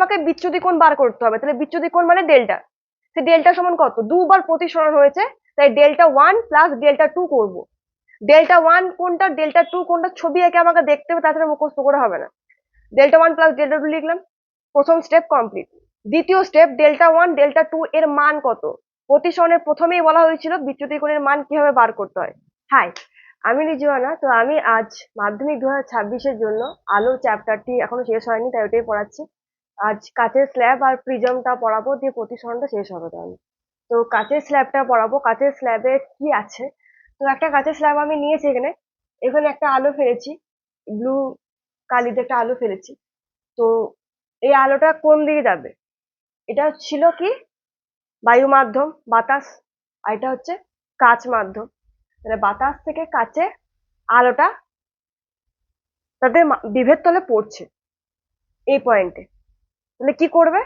আমাকে বিচ্যুতি কোণ বার করতে হবে, তাহলে বিচ্যুতি কোণ মানে ডেল্টা। সে ডেল্টা সমান কত? দুবার প্রতিসরণ হয়েছে, তাই delta one plus delta two করব। ডেল্টা ওয়ান কোনটা ডেল্টা টু কোনটা ছবি এঁকে আমাকে দেখতে হবে তাছাড়া মুখস্থ করে হবে না। Delta one plus delta two লিখলাম, প্রথম স্টেপ কমপ্লিট দ্বিতীয় step delta one, delta two এর মান কত? প্রতিসরণের প্রথমেই বলা হয়েছিল বিচ্যুতি কোণের মান কীভাবে বার করতে হয়। হাই আমি রিজওয়ানা, তো আমি আজ মাধ্যমিক দু হাজার ছাব্বিশের জন্য আলো চ্যাপ্টারটি এখনও শেষ হয়নি, তাই ওটাই পড়াচ্ছি। আজ কাচের স্ল্যাব আর প্রিজমটা পড়াবো দিয়ে প্রতিসরণটা শেষ হবে তাহলে। তো কাচের স্ল্যাবটা পড়াবো কাচের স্ল্যাবে কি আছে? তো একটা কাঁচের স্ল্যাব আমি নিয়েছি এখানে। এখানে একটা আলো ফেলেছি। ব্লু কালিতে একটা আলো ফেলেছি। তো এই আলোটা কোন দিকে যাবে? এটা ছিল কি? বায়ু মাধ্যম, বাতাস। আর এটা হচ্ছে কাচ মাধ্যম। তাহলে বাতাস থেকে কাচে আলোটা তাদের বিভেদ তলে পড়ছে। এই পয়েন্টে তাহলে কি করবে?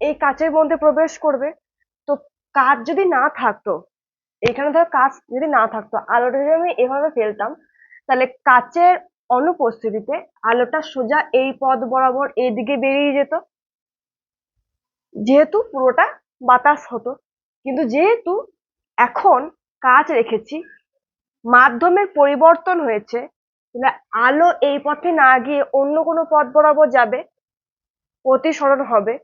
এই কাচের মধ্যে প্রবেশ করবে। তো কাজ যদি না থাকতো, এখানে ধর কাজ যদি না থাকতো, আলোটা যদি আমি এভাবে ফেলতাম, তাহলে কাচের অনুপস্থিতিতে আলোটা সোজা এই পথ বরাবর এইদিকে বেরিয়ে যেত। যেহেতু পুরোটা বাতাস হতো, কিন্তু যেহেতু এখন কাজ রেখেছি, মাধ্যমের পরিবর্তন হয়েছে আলো এই পথে না গিয়ে অন্য কোনো পথ বরাবর যাবে। প্রতিসরণ হবে।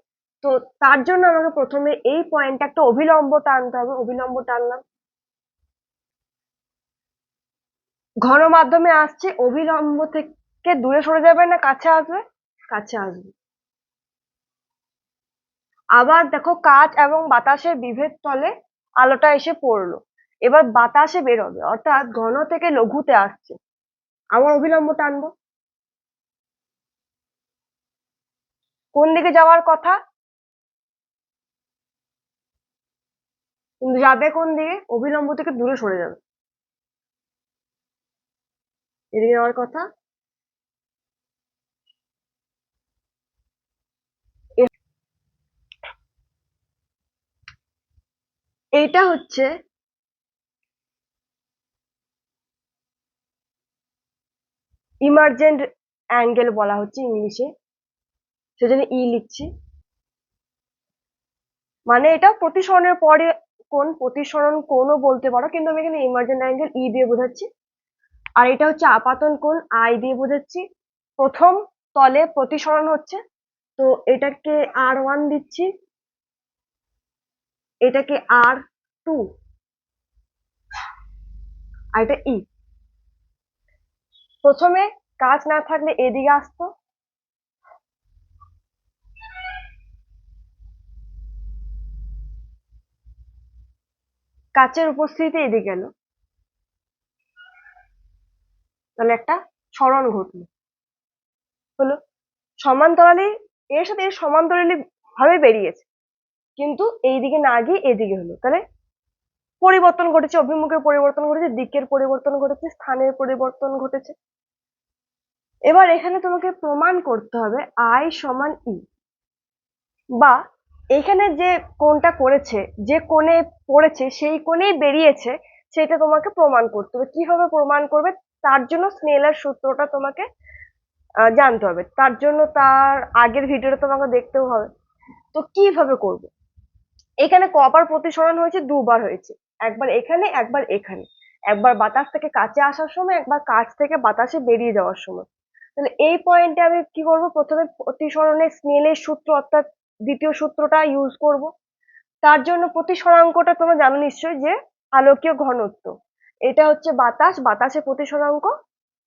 তো তার জন্য আমাকে প্রথমে এই পয়েন্টটা একটা অভিলম্ব টানতে হবে। অভিলম্ব টানলাম। ঘন মাধ্যমে আসছে। অভিলম্ব থেকে দূরে সরে যাবে না? কাছে আসবে? কাছে আসবে। আবার দেখো কাচ এবং বাতাসের বিভেদ তলে আলোটা এসে পড়ল। এবার বাতাসে বেরোবে। অর্থাৎ ঘন থেকে লঘুতে আসছে। আমার অভিলম্ব টানবো। কোন দিকে যাওয়ার কথা? কিন্তু যাবে কোন দিকে? অভিলম্ব থেকে দূরে সরে যাবে। এদিকে যাওয়ার কথা? এইটা হচ্ছে ইমার্জেন্ট অ্যাঙ্গেল বলা হচ্ছে ইংলিশে। সেজন্য ই লিখছি। মানে এটা প্রতিসরণের পরে কোন প্রতিসরণ কোনও বলতে পারো, কিন্তু আমি এখানে ইমার্জেন্ট অ্যাঙ্গেল ই দিয়ে বোঝাচ্ছি। আর এটা হচ্ছে আপাতন কোণ আই দিয়ে বোঝাচ্ছি। প্রথম তলে প্রতিসরণ হচ্ছে, তো এটাকে আর ওয়ান দিচ্ছি। এটাকে আর টু আর এটা ই প্রথমে কাজ না থাকলে এদিকে আসতো। কাচের উপস্থিতিতে এদিকে এলো তাহলে একটা সরণ ঘটলো। হলো, সমান্তরালে, এর সাথে এর সমান্তরালে ভাবে বেরিয়েছে। কিন্তু এইদিকে না গিয়ে এদিকে হলো। তাহলে পরিবর্তন ঘটেছে, অভিমুখের পরিবর্তন ঘটেছে, দিকের পরিবর্তন ঘটেছে, স্থানের পরিবর্তন ঘটেছে। এবার এখানে তোমাকে প্রমাণ করতে হবে, আই সমান ই বা এখানে যে কোণটা করেছে, যে কোণে পড়েছে, সেই কোণেই বেরিয়েছে, সেটা তোমাকে প্রমাণ করতে হবে। কীভাবে প্রমাণ করবে? তার জন্য স্নেলের সূত্রটা তোমাকে জানতে হবে। তার জন্য তার আগের ভিডিওটা তোমাকে দেখতেও হবে। তো কীভাবে করব? এখানে কবার প্রতিসরণ হয়েছে, দুবার হয়েছে। একবার এখানে একবার এখানে। একবার বাতাস থেকে কাছে আসার সময়, একবার কাছ থেকে বাতাসে বেরিয়ে যাওয়ার সময়। তাহলে এই পয়েন্টে আমি কি করব? প্রথমে প্রতিসরণের স্নেলের সূত্র অর্থাৎ দ্বিতীয় সূত্রটা ইউজ করব। তার জন্য প্রতিসরাঙ্কটা তোমরা জানো নিশ্চয়ই যে আলোকীয় ঘনত্ব। এটা হচ্ছে বাতাস, বাতাসের প্রতিসরাঙ্ক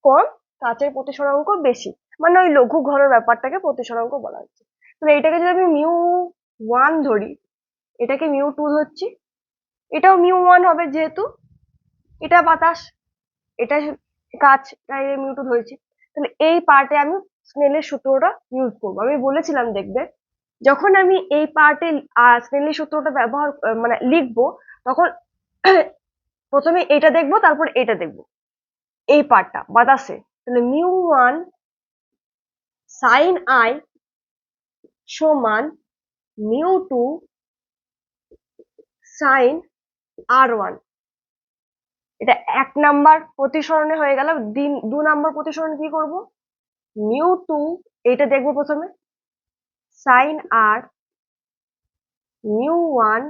কম, কাচের প্রতিসরাঙ্ক বেশি। মানে ওই লঘু ঘনের ব্যাপারটাকে প্রতিসরাঙ্ক বলা হচ্ছে। তাহলে এটাকে যদি আমি মিউ ওয়ান ধরি, এটাকে মিউ টু ধরছি, এটাও মিউ ওয়ান হবে যেহেতু। এটা বাতাস, এটা কাচ মিউ টু ধরেছি। তাহলে এই পার্টে আমি স্নেলের সূত্রটা ইউজ করব। আমি বলেছিলাম দেখবে যখন আমি এই পার্টে স্নেলের সূত্রটা ব্যবহার মানে লিখব, তখন প্রথমে এটা দেখব, তারপর এটা দেখব। এই পার্টটা বাতাসে তাহলে মিউ ওয়ান সাইন আই সমান mu two sine R one এটা এক নাম্বার প্রতিসরণে হয়ে গেল, দিন, দু নাম্বার প্রতিসরণ কি করব? মিউ টু এটা দেখব প্রথমে। Sine R mu one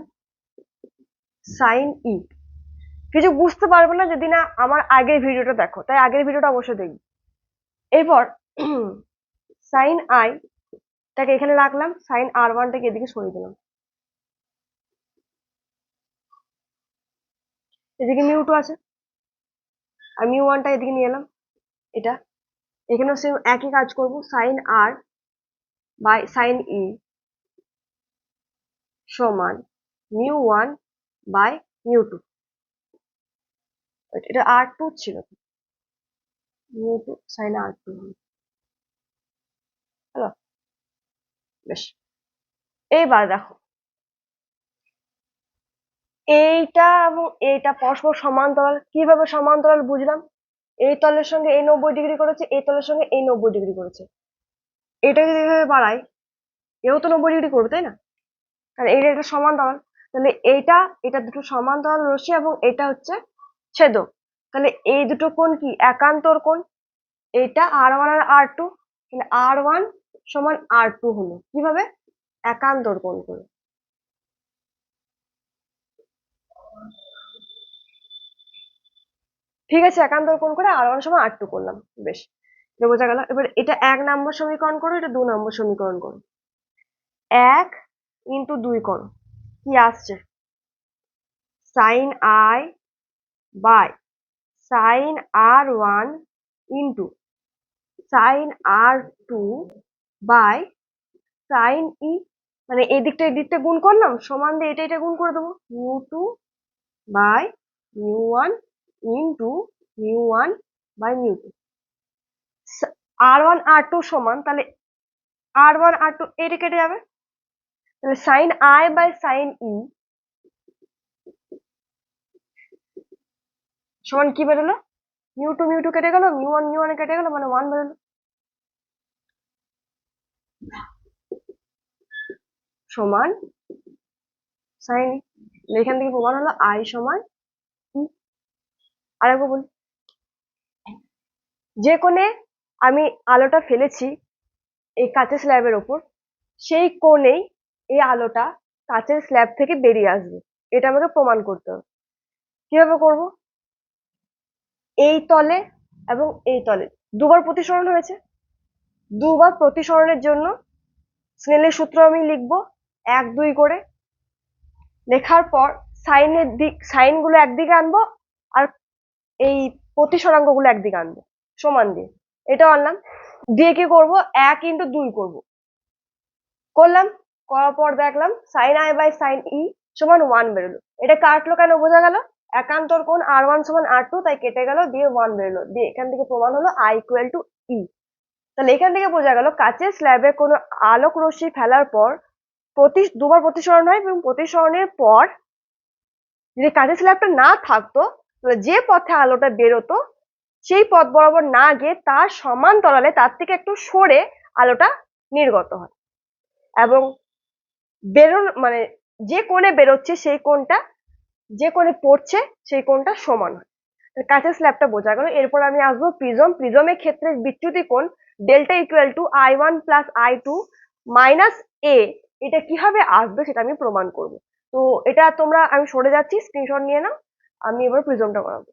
sine E কিছু বুঝতে পারবে না যদি না আমার আগের ভিডিওটা দেখো। তাই আগের ভিডিওটা অবশ্যই দেখবে। এরপর সাইন আই টাকে এখানে রাখলাম সাইন আর ওয়ানটাকে এদিকে সরিয়ে দিলাম। এদিকে মিউ টু আছে। আর মিউ ওয়ানটা এদিকে নিয়ে এলাম। এটা। এখানেও সেম একই কাজ করব। Sine R by sine E সমান mu one by mu two এটা আর টু ছিল। Mu two sine two hello বেশ। এইবার দেখো। এইটা এবং এইটা পরস্পর সমান্তরাল, কীভাবে সমান্তরাল বুঝলাম? এই তলের সঙ্গে এই নব্বই ডিগ্রি করেছে, এই তলের সঙ্গে এই নব্বই ডিগ্রি করেছে। এটা যদি এভাবে বাড়াই, এও তো নব্বই ডিগ্রি করবে, তাই না? কারণ এইটা একটা সমান্তরাল তাহলে এইটা, এটা দুটো সমান্তরাল রশ্মি এবং এটা হচ্ছে ছেদক। তাহলে এই দুটো কোণ কি? একান্তর কোণ। এটা আর ওয়ান আর আর টু। তাহলে আর ওয়ান সমান আর টু হলো। কীভাবে? একান্তর কোণ করে। ঠিক আছে, একান্তর কোণ করে আর ওয়ান সমান আর টু করলাম। বেশ। এটা বোঝা গেল। এবার এটা এক নম্বর সমীকরণ করো, এটা দু নম্বর সমীকরণ করো। এক ইন্টু দুই করো। কি আসছে? Sine I by sine R one into sine R two by sine E মানে এই দিকটা এই দিকটা গুণ করলাম, সমান দিয়ে এটা এটা গুণ করে দেবো। Mu two by mu one into mu one by mu two R one R two সমান, তাহলে আর ওয়ান আর টু এটা কেটে যাবে। তাহলে sine I by sine E সমান কি বেরোলো? মিউ টু মিউ টু কেটে গেল মিউ ওয়ান মিউ ওয়ান কেটে গেল মানে ওয়ান বেরোলো। সমান সাইন এখান থেকে প্রমাণ হলো আই সমান ই আরেকবার বলি। যে কোণে আমি আলোটা ফেলেছি এই কাঁচের স্ল্যাবের ওপর, সেই কোণেই এই আলোটা কাঁচের স্ল্যাব থেকে বেরিয়ে আসবে। এটা আমাকে প্রমাণ করতে হবে। কীভাবে করব? এই তলে এবং এই তলে। দুবার প্রতিসরণ হয়েছে। দুবার প্রতিসরণের জন্য স্নেলের সূত্র আমি লিখব এক, দুই করে। লেখার পর সাইনের দিক, সাইনগুলো একদিকে আনব আর এই প্রতিসরাঙ্কগুলো একদিকে আনব, সমান দিয়ে। এটা আনলাম। দিয়ে কি করব? এক ইন্টু দুই করব। করলাম, করার পর দেখলাম sine I by sine E সমান ওয়ান বেরোলো। এটা কাটলো কেন? বোঝা গেল একান্তর কোণ আর ওয়ান সমান আর টু তাই কেটে গেল, দিয়ে ওয়ান বেরোলো। দিয়ে এখান থেকে প্রমাণ হলো আই ইকুয়াল টু ই তাহলে এখান থেকে বোঝা গেল কাচের স্ল্যাবে কোনো আলোক রশ্মি ফেলার পর প্রতি, দুবার প্রতিসরণ হয় এবং প্রতিসরণের পর যদি কাচের স্ল্যাবটা না থাকতো, তাহলে যে পথে আলোটা বেরোতো সেই পথ বরাবর না গিয়ে তার সমান্তরালে তার থেকে একটু সরে আলোটা নির্গত হয়। এবং বেরোন মানে যে কোণে বেরোচ্ছে সেই কোণটা, যে কোণে পড়ছে সেই কোণটা সমান হয়। কাঁচের স্ল্যাবটা বোঝা গেল। এরপর আমি আসব প্রিজম প্রিজমের ক্ষেত্রে বিচ্যুতি কোণ delta equal to I one plus I two minus A এটা কীভাবে আসবে সেটা আমি প্রমাণ করব। তো এটা তোমরা, আমি সরে যাচ্ছি স্ক্রিনশট নিয়ে নাও। আমি এবার প্রিজমটা করাবো।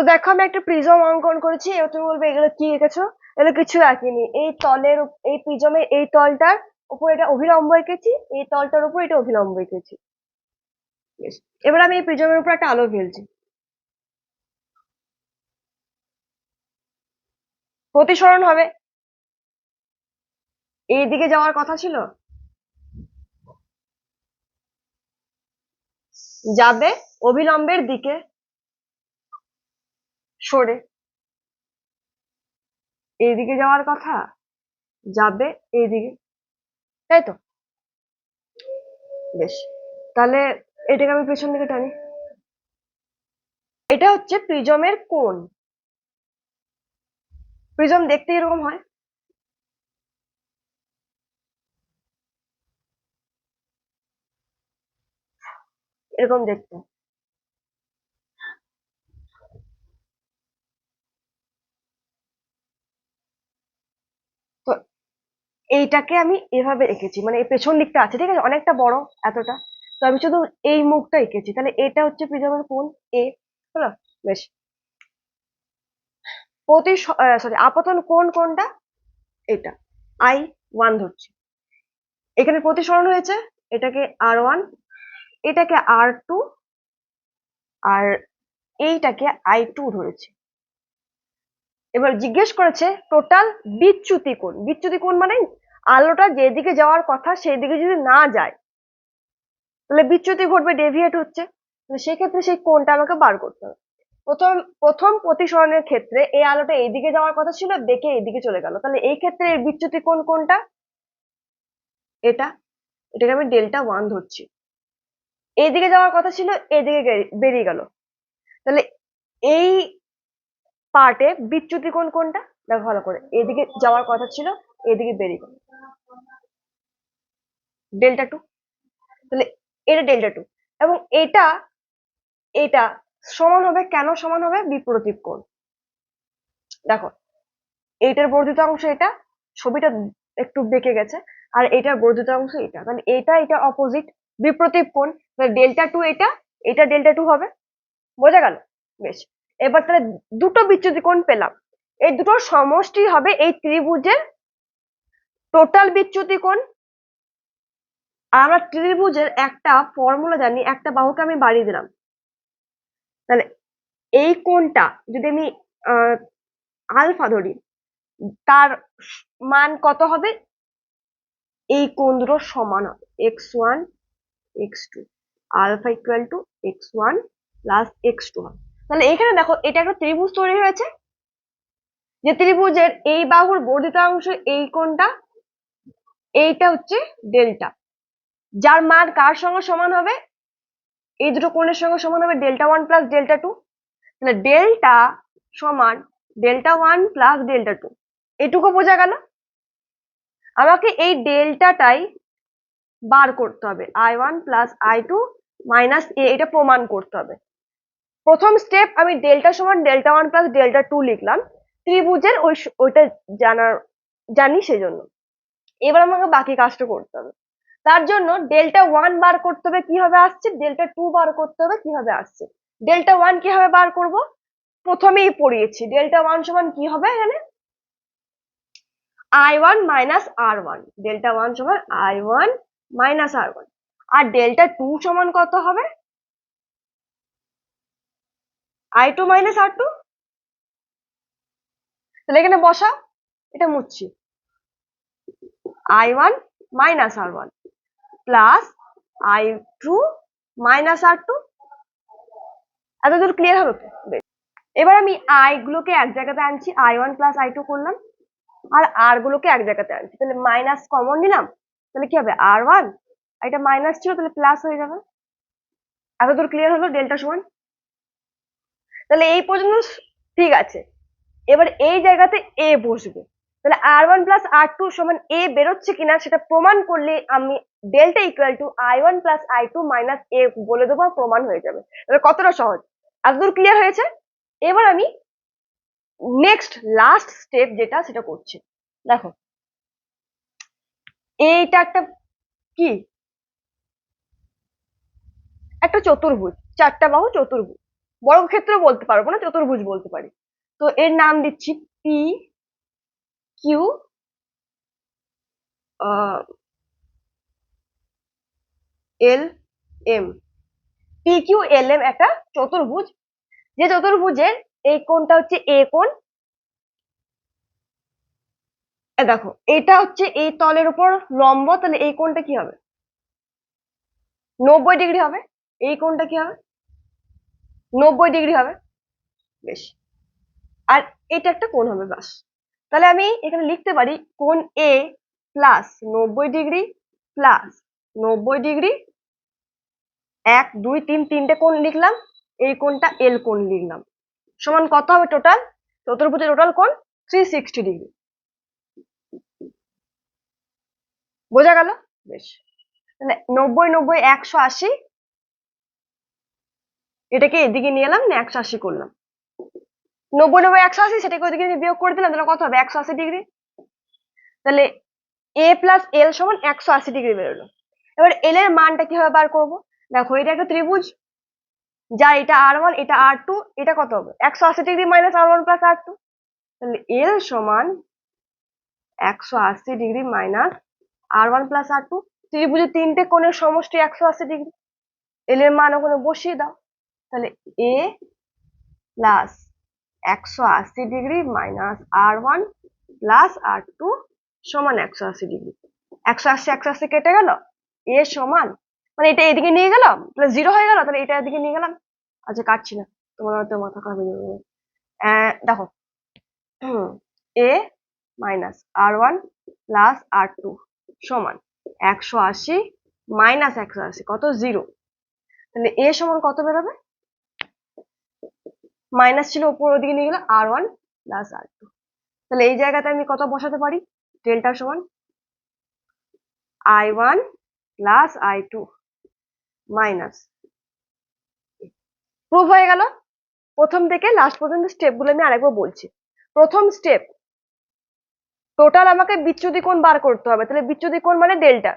তো দেখো, আমি একটা প্রিজম অঙ্কন করেছি। এবার তুমি বলবে, এগুলো কি এঁকেছো? এগুলো কিছু আঁকিনি। এই তলের এই প্রিজমের এই তলটার উপর এটা অভিলম্ব এঁকেছি, এই তলটার উপর এটা অভিলম্ব এঁকেছি। এবার আমি এই প্রিজমের উপর একটা আলো ফেলছি। প্রতিসরণ হবে। এই দিকে যাওয়ার কথা ছিল? যাবে অভিলম্বের দিকে। সরে। এইদিকে যাওয়ার কথা, যাবে এইদিকে তাই তো? বেশ, তাহলে এটাকে আমি পেছন দিকে টানি। এটা হচ্ছে প্রিজমের কোণ। প্রিজম দেখতে এরকম হয়? এরকম দেখতে। এইটাকে আমি এভাবে এঁকেছি মানে এই পেছন দিকটা আছে, ঠিক আছে? অনেকটা বড়, এতটা। তো আমি শুধু এই মুখটা এঁকেছি তাহলে এটা হচ্ছে প্রিজমের কোণ এ হলো? বেশ। প্রতি সরি আপতন কোণ কোনটা এটা। আই ওয়ান ধরছি। এখানে প্রতিসরণ হয়েছে, এটাকে আর ওয়ান এটাকে আর টু আর এইটাকে আই টু ধরেছি। এবার জিজ্ঞেস করেছে টোটাল বিচ্যুতি কোণ বিচ্যুতি কোণ মানে? আলোটা যেদিকে যাওয়ার কথা সেই দিকে যদি না যায়, তাহলে বিচ্যুতি ঘটবে ডেভিয়েট হচ্ছে। সেক্ষেত্রে সেই কোণটা আমাকে বার করতে হবে। প্রথম প্রথম প্রতিসরণের ক্ষেত্রে এই আলোটা এইদিকে যাওয়ার কথা ছিল, দেখে এইদিকে চলে গেল। তাহলে এই ক্ষেত্রে এর বিচ্যুতি কোণ কোনটা? এটা, এটাকে আমি ডেল্টা ওয়ান ধরছি। এইদিকে যাওয়ার কথা ছিল এদিকে বেরিয়ে গেল। তাহলে এই পার্টে বিচ্যুতি কোণ কোনটা? দেখো ভালো করে। এদিকে যাওয়ার কথা ছিল, এদিকে বেরিয়ে গেল। Delta two. তাহলে এটা ডেল্টা টু। এবং এটা এটা সমান হবে, কেন সমান হবে? বিপ্রতীপ কোণ। দেখো, এইটার বর্ধিত অংশ এটা, ছবিটা একটু বেঁকে গেছে, আর এটার বর্ধিত অংশ এটা। তাহলে এটা এটা অপোজিট বিপ্রতীপ কোণ। ডেল্টা টু এটা এটা ডেল্টা টু হবে। বোঝা গেল? বেশ। এবার তাহলে দুটো বিচ্যুতি কোণ পেলাম। এই দুটো সমষ্টি হবে এই ত্রিভুজের টোটাল বিচ্যুতি কোণ আর আমরা ত্রিভুজের একটা ফর্মুলা জানি, একটা বাহুকে আমি বাড়িয়ে দিলাম। তাহলে এই কোণটা যদি আমি আলফা ধরি, তার মান কত হবে? এই কোণ দুটো সমান হবে। X one X two alpha equal to X one plus X two হবে। তাহলে এখানে দেখো, এটা একটা ত্রিভুজ তৈরি হয়েছে। যে ত্রিভুজের এই বাহুর বর্ধিত অংশ এই কোণটা, এইটা হচ্ছে ডেল্টা। যার মান কার সঙ্গে সমান হবে? এই দুটো কোণের সঙ্গে সমান হবে delta one plus delta two. তাহলে ডেল্টা সমান delta one plus delta two. এটুকু বোঝা গেল? আমাকে এই ডেল্টাটাই বার করতে হবে। I one plus I two minus A, এটা প্রমাণ করতে হবে। প্রথম স্টেপ আমি ডেল্টা সমান delta one plus delta two লিখলাম। ত্রিভুজের ওই ওইটা জানার জানি সেজন্য। এবার আমাকে বাকি কাজটা করতে হবে। তার জন্য ডেল্টা ওয়ান বার করতে হবে কীভাবে আসছে? ডেল্টা টু বার করতে হবে কীভাবে আসছে? ডেল্টা ওয়ান কীভাবে বার করব? প্রথমেই পড়িয়েছি। ডেল্টা ওয়ান সমান কি হবে এখানে? I one minus R one delta one সমান I one minus R one R delta two সমান কত হবে? I two minus R two তাহলে এখানে বসা, এটা মুছছি। I one minus R one plus I two minus R two এতদূর clear বেশ। এবার আমি আই গুলোকে এক জায়গাতে আনছি I one plus I two করলাম, আর আর গুলোকে এক জায়গাতে আনছি। তাহলে মাইনাস কমন নিলাম, তাহলে কি হবে? আর ওয়ান এটা মাইনাস ছিল, তাহলে প্লাস হয়ে যাবে। এতদূর ক্লিয়ার হলো? ডেল্টা সমান তাহলে এই পর্যন্ত ঠিক আছে। এবার এই জায়গাতে এ বসবে। তাহলে R one plus R two সমান এ বেরোচ্ছে কিনা সেটা প্রমাণ করলে আমি delta equal to I one plus I two minus A বলে দেবো প্রমাণ হয়ে যাবে। তাহলে কতটা সহজ? এতদূর ক্লিয়ার হয়েছে? এবার আমি নেক্সট লাস্ট স্টেপ যেটা সেটা করছি। দেখো। এইটা একটা কি? একটা চতুর্ভুজ। চারটা বাহু চতুর্ভুজ। বর্গক্ষেত্র বলতে পারব না, চতুর্ভুজ বলতে পারি। তো এর নাম দিচ্ছি P Q L M P Q L M একটা চতুর্ভুজ। যে চতুর্ভুজের এই কোণটা হচ্ছে এ কোণ। দেখো, এটা হচ্ছে এই তলের উপর লম্ব, তাহলে এই কোণটা কি হবে? নব্বই ডিগ্রি হবে। এই কোণটা কি হবে? নব্বই ডিগ্রি হবে। বেশ। আর এটা একটা কোণ হবে, বাস। তাহলে আমি এখানে লিখতে পারি কোণ এ প্লাস নব্বই ডিগ্রি প্লাস নব্বই ডিগ্রি এক, দুই, তিন, তিনটে কোণ লিখলাম। এই কোণটা এল কোণ লিখলাম। সমান কত হবে টোটাল চতুর্ভুজের টোটাল কোণ থ্রি সিক্সটি ডিগ্রি। বোঝা গেল? বেশ। তাহলে নব্বই নব্বই, একশো আশি এটাকে এদিকে নিয়ে এলাম একশো আশি করলাম। নব্বই নব্বই একশো আশি, সেটাকে ওইদিকে বিয়োগ করে দিলাম, তাহলে কত হবে? একশো আশি ডিগ্রি। তাহলে এ প্লাস এল সমান একশো আশি ডিগ্রি বেরোলো। এবার এল এর মানটা কীভাবে বার করব? দেখো, এটা একটা ত্রিভুজ, যা এটা আর ওয়ান এটা আর টু এটা কত হবে? একশো আশি degree minus R one plus R two তাহলে এল সমান একশো আশি degree minus R one plus R two ত্রিভুজের তিনটে কোণের সমষ্টি একশো আশি ডিগ্রি। এল এর মান ওখানে বসিয়ে দাও। তাহলে এ প্লাস একশো আশি degree minus R one plus R two সমান একশো আশি ডিগ্রি একশো আশি একশো আশি কেটে গেল? এ সমান মানে এটা এদিকে নিয়ে গেলাম তাহলে জিরো হয়ে গেল? তাহলে এটা এদিকে নিয়ে গেলাম? আচ্ছা কাটছি না। তোমার হয়তো মাথা খারাপ হয়ে যাবে। দেখো। A minus R one plus R two সমান একশো আশি মাইনাস একশো আশি, কত? জিরো তাহলে এ সমান কত বেরোবে মাইনাস ছিল উপর ওদিকে নিয়ে গেলে R one plus R two তাহলে এই জায়গাতে আমি কত বসাতে পারি? ডেল্টা সমান I one plus I two minus prove হয়ে গেল? প্রথম থেকে লাস্ট পর্যন্ত স্টেপগুলো আমি আরেকবার বলছি। প্রথম স্টেপ টোটাল আমাকে বিচ্যুতি কোণ বার করতে হবে। তাহলে বিচ্যুতি কোণ মানে ডেল্টা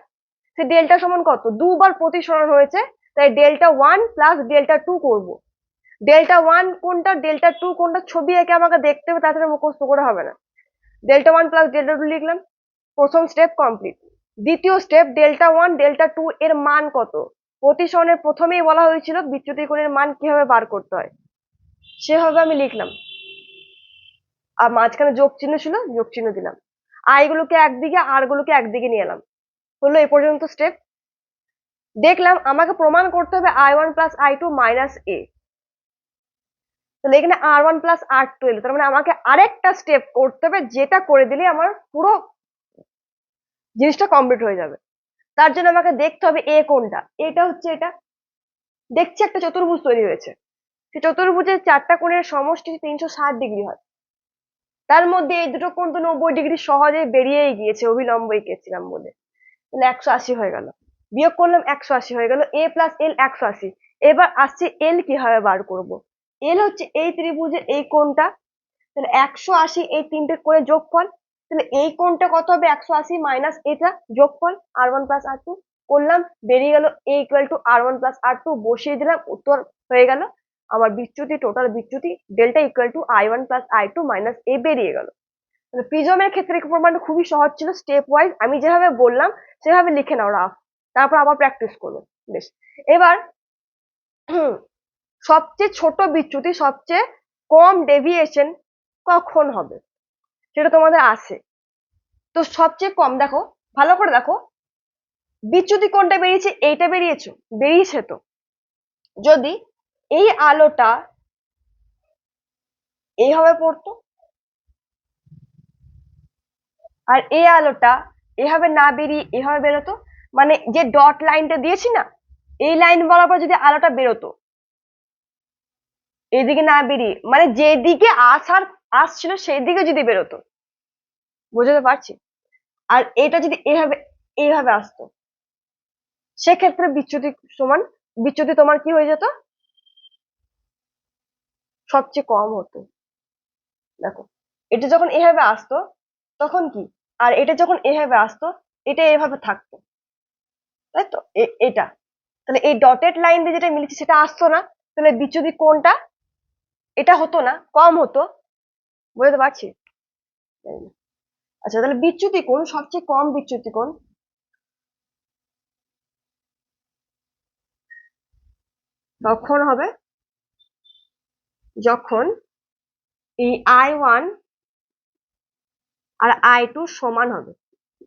সে ডেল্টা সমান কত? দুবার প্রতিসরণ হয়েছে, তাই delta one plus delta two করব। ডেল্টা ওয়ান কোনটা ডেল্টা টু কোনটা, ছবি এঁকে আমাকে দেখতে হবে তাছাড়া মুখস্থ করে হবে না। Delta one plus delta two লিখলাম, প্রথম স্টেপ কমপ্লিট দ্বিতীয় step delta one delta two এর মান কত? প্রতিসরণের প্রথমেই বলা হয়েছিল বিচ্যুতি কোণের মান কীভাবে বার করতে হয়। সেভাবে আমি লিখলাম। আর মাঝখানে যোগ চিহ্ন ছিল, যোগ চিহ্ন দিলাম। আই গুলোকে একদিকে, আর গুলোকে একদিকে নিয়ে এলাম। হলো এ পর্যন্ত স্টেপ দেখলাম আমাকে প্রমাণ করতে হবে I one plus I two minus A তাহলে এখানে R one plus R two এলো। তার মানে আমাকে আরেকটা স্টেপ করতে হবে, যেটা করে দিলে আমার পুরো জিনিসটা কমপ্লিট হয়ে যাবে। তার জন্য আমাকে দেখতে হবে এ কোনটা। এটা হচ্ছে এটা। দেখছি একটা চতুর্ভুজ তৈরি হয়েছে। সেই চতুর্ভুজের চারটা কোণের সমষ্টি তিনশো ষাট ডিগ্রি হয়। তার মধ্যে এই দুটো কোণ তো নব্বই ডিগ্রি সহজে বেরিয়েই গিয়েছে অবিলম্ব এঁকেছিলাম বলে। তাহলে একশো আশি হয়ে গেল। বিয়োগ করলাম একশো আশি হয়ে গেল। এ প্লাস এল একশো আশি। এবার আসছে এল কীভাবে বার করব? এল হচ্ছে এই ত্রিভুজের এই কোণটা। তাহলে একশো আশি এই তিনটে করে যোগ যোগফল, তাহলে এই কোণটা কত হবে? একশো আশি মাইনাস এটা যোগ যোগফল R one plus R two করলাম, বেরিয়ে গেল A equal to R one plus R two বসিয়ে দিলাম, উত্তর হয়ে গেল। আমার বিচ্যুতি টোটাল বিচ্যুতি delta equal to I one plus I two minus A বেরিয়ে গেল। তাহলে প্রিজমের ক্ষেত্রে প্রমাণটা খুবই সহজ ছিল স্টেপ ওয়াইজ আমি যেভাবে বললাম, সেভাবে লিখে নাও রাফ। তারপর আবার প্র্যাকটিস করবে। বেশ। এবার সবচেয়ে ছোট বিচ্যুতি, সবচেয়ে কম ডেভিয়েশন কখন হবে? সেটা তোমাদের আসে তো সবচেয়ে কম দেখো, ভালো করে দেখো। বিচ্যুতি কোনটা বেরিয়েছে? এইটা বেরিয়েছে বেরিয়েছে তো। যদি এই আলোটা এইভাবে পড়তো আর এই আলোটা এভাবে না বেরিয়ে এভাবে বেরোতো মানে যে ডট লাইনটা দিয়েছি না, এই লাইন বরাবর যদি আলোটা বেরোতো এইদিকে না বেরিয়ে মানে যেদিকে আসার আসছিল সেই দিকে যদি বেরোতো। বুঝতে পারছি? আর এটা যদি এভাবে এইভাবে আসতো, সেক্ষেত্রে বিচ্যুতি সমান, বিচ্যুতি তোমার কি হয়ে যেত? সবচেয়ে কম হতো। দেখো, এটা যখন এভাবে আসতো, তখন কি? আর এটা যখন এভাবে আসতো, এটা এভাবে থাকতো। তাই তো? এটা। তাহলে এই ডটেড লাইন দিয়ে যেটা মিলেছে সেটা আসতো না। তাহলে বিচ্যুতি কোনটা? এটা হতো না, কম হতো। বুঝতে পারছি? আচ্ছা তাহলে বিচ্যুতি কোণ সবচেয়ে কম বিচ্যুতি কোণ তখন হবে? যখন এই আই ওয়ান আর আই টু সমান হবে।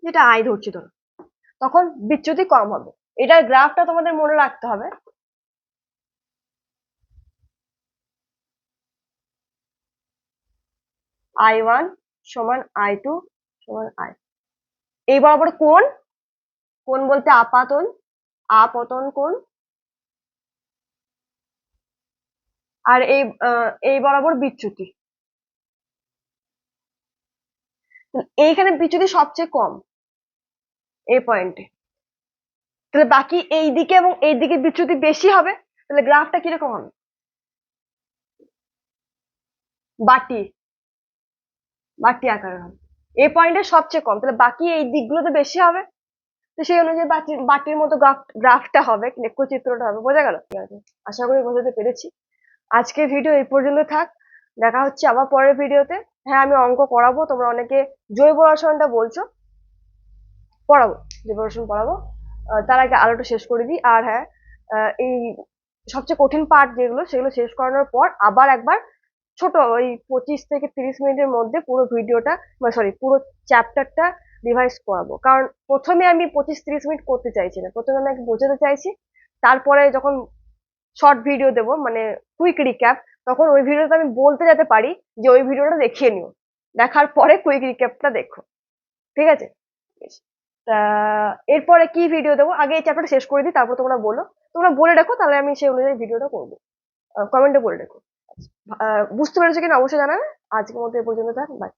যেটা আই ধরছি ধরো তখন বিচ্যুতি কম হবে। এটার গ্রাফটা তোমাদের মনে রাখতে হবে। আই ওয়ান সমান আই টু সমান আই এই বরাবর কোন কোন বলতে আপাতন, আপতন কোন আর এই এই বরাবর বিচ্যুতি। এইখানে বিচ্যুতি সবচেয়ে কম এই পয়েন্টে তাহলে বাকি এই দিকে এবং এই দিকে বিচ্যুতি বেশি হবে, তাহলে গ্রাফটা কীরকম হবে? বাটি। বাটি আকারের হবে। এ পয়েন্টের সবচেয়ে কম। তাহলে বাকি এই দিকগুলোতে বেশি হবে? তো সেই অনুযায়ী বাটির বাটির মতো গ্রাফ, গ্রাফটা হবে, লেখচিত্রটা হবে। বোঝা গেল? আশা করি বোঝাতে পেরেছি। আজকে ভিডিও এই পর্যন্ত থাক। দেখা হচ্ছে আবার পরের ভিডিওতে। হ্যাঁ আমি অঙ্ক করাবো তোমরা অনেকে জৈব রসায়নটা বলছো। পড়াবো, জৈব রসায়ন পড়াবো। তার আগে আলোটা শেষ করে দিই। আর হ্যাঁ এই সবচেয়ে কঠিন পার্ট যেগুলো, সেগুলো শেষ করানোর পর আবার একবার ছোট, ওই পঁচিশ থেকে তিরিশ মিনিটের মধ্যে পুরো ভিডিওটা সরি পুরো চ্যাপ্টারটা রিভাইজ করাবো। কারণ প্রথমে আমি পঁচিশ তিরিশ মিনিট করতে চাইছি না। প্রথমে আমি বোঝাতে চাইছি, তারপরে যখন শর্ট ভিডিও দেবো মানে কুইক রিক্যাপ তখন ওই ভিডিওটা আমি বলতে যেতে পারি যে ওই ভিডিওটা দেখিয়ে নিও। দেখার পরে কুইক রিক্যাপটা দেখো। ঠিক আছে। তা এরপরে কি ভিডিও দেবো? আগে এই চ্যাপ্টারটা শেষ করে দিই, তারপর তোমরা বলো। তোমরা বলে রাখো, তাহলে আমি সেই অনুযায়ী ভিডিওটা করব। কমেন্টে বলে রেখো। বুঝতে পেরেছ কিনা অবশ্যই জানাবে। আজকের মতো এ পর্যন্ত থাক বাই